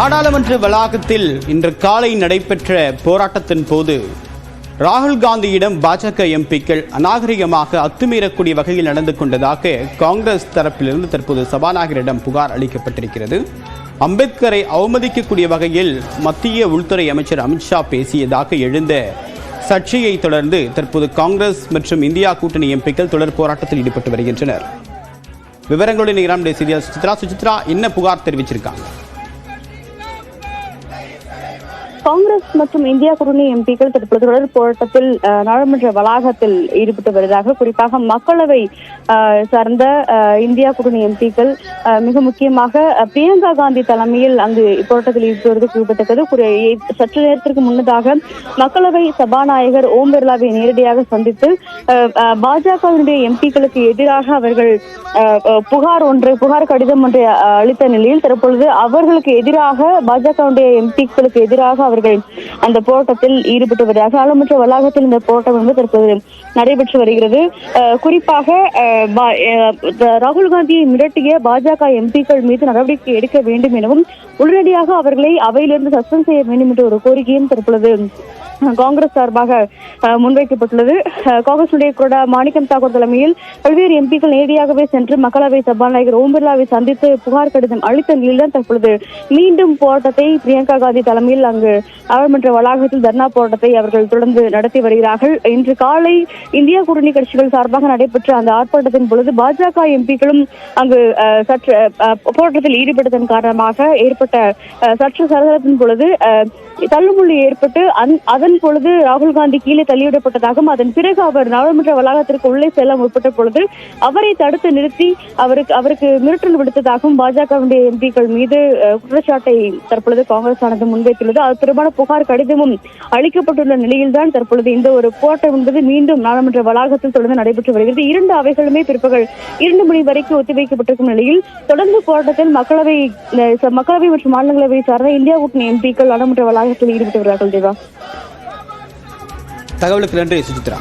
நாடாளுமன்ற வளாகத்தில் இன்று காலை நடைபெற்ற போராட்டத்தின் போது ராகுல் காந்தியிடம் பாஜக எம்பிக்கள் அநாகரிகமாக அத்துமீறக்கூடிய வகையில் நடந்து கொண்டதாக காங்கிரஸ் தரப்பிலிருந்து தற்போது சபாநாயகரிடம் புகார் அளிக்கப்பட்டிருக்கிறது. அம்பேத்கரை அவமதிக்கக்கூடிய வகையில் மத்திய உள்துறை அமைச்சர் அமித்ஷா பேசியதாக எழுந்த சர்ச்சையை தொடர்ந்து தற்போது காங்கிரஸ் மற்றும் இந்தியா கூட்டணி எம்பிக்கள் தொடர் போராட்டத்தில் ஈடுபட்டு வருகின்றனர். விவரங்களுடன் இராம் செய்தியாளர் சுசித்ரா சுசித்ரா என்ன புகார் தெரிவிச்சிருக்காங்க? காங்கிரஸ் மற்றும் இந்தியா கூட்டணி எம்பிக்கள் தற்போது தொடர் போராட்டத்தில் நாடாளுமன்ற வளாகத்தில் ஈடுபட்டு வருவதாக குறிப்பாக மக்களவை சார்ந்த இந்தியா கூட்டணி எம்பிக்கள் மிக முக்கியமாக பிரியங்கா காந்தி தலைமையில் அங்கு போராட்டத்தில் ஈடுபடுவது குறிப்பிட்டது சற்று நேரத்திற்கு முன்னதாக மக்களவை சபாநாயகர் ஓம் பிர்லாவை நேரடியாக சந்தித்து பாஜகவினுடைய எம்பிக்களுக்கு எதிராக அவர்கள் புகார் ஒன்று புகார் கடிதம் ஒன்றை அளித்த நிலையில் தற்பொழுது அவர்களுக்கு எதிராக பாஜகவுடைய எம்பிக்களுக்கு எதிராக அவர்கள் அந்த போராட்டத்தில் ஈடுபட்டு வருகிறார்கள் வளாகத்தில் இந்த போராட்டம் என்பது தற்போது நடைபெற்று வருகிறது. குறிப்பாக ராகுல் காந்தியை மிரட்டிய பாஜக எம்பிக்கள் மீது நடவடிக்கை எடுக்க வேண்டும் எனவும் உடனடியாக அவர்களை அவையிலிருந்து சஸ்பெண்ட் செய்ய வேண்டும் என்ற ஒரு கோரிக்கையும் தற்பொழுது காங்கிரஸ் சார்பாக முன்வைக்கப்பட்டுள்ளது. காங்கிரசுடைய கூட மாணிக்கம் தாக்கூர் தலைமையில் பல்வேறு எம்பிக்கள் நேரடியாகவே சென்று மக்களவை சபாநாயகர் ஓம் பிர்லாவை சந்தித்து புகார் கடிதம் அளித்த நிலையில்தான் தற்பொழுது மீண்டும் போராட்டத்தை பிரியங்கா காந்தி தலைமையில் அங்கு நாடாளுமன்ற வளாகத்தில் தர்ணா போராட்டத்தை அவர்கள் தொடர்ந்து நடத்தி வருகிறார்கள். இன்று காலை இந்தியா கூட்டணி கட்சிகள் சார்பாக நடைபெற்ற அந்த ஆர்ப்பாட்டத்தின் பொழுது பாஜக எம்பிக்களும் அங்கு அஹ், சற்று அஹ், போராட்டத்தில் ஈடுபட்டதன் காரணமாக ஏற்பட்ட அஹ், சற்று சலசலப்பின் பொழுது அஹ், தள்ளுமுள்ளி ஏற்பட்டு அந்- அதன் பொழுது ராகுல் காந்தி கீழே தள்ளிவிடப்பட்டதாகவும் அதன் பிறகு அவர் நாடாளுமன்ற வளாகத்திற்கு உள்ளே செல்ல முற்பட்ட பொழுது அவரை தடுத்து நிறுத்தி அவருக்கு அவருக்கு மிரட்டல் விடுத்ததாகவும் பாஜகவுடைய எம்பிக்கள் மீது குற்றச்சாட்டை தற்பொழுது காங்கிரஸ் ஆனது முன்வைத்துள்ளது. அது தொடர்பான புகார் கடிதமும் அளிக்கப்பட்டுள்ள நிலையில்தான் தற்பொழுது இந்த ஒரு போராட்டம் என்பது மீண்டும் நாடாளுமன்ற வளாகத்தில் தொடர்ந்து நடைபெற்று வருகிறது. இரண்டு அவைகளுமே பிற்பகல் இரண்டு மணி வரைக்கும் ஒத்திவைக்கப்பட்டிருக்கும் நிலையில் தொடர்ந்து போராட்டத்தில் மக்களவை மக்களவை மற்றும் மாநிலங்களவை சார்ந்த இந்தியா கூட்டணி எம்பிக்கள் நாடாளுமன்ற வளாகத்தில் ஈடுபட்டு வருகிறார்கள் தேவா. தகவலுக்கு நன்றி சுஜித்ரா.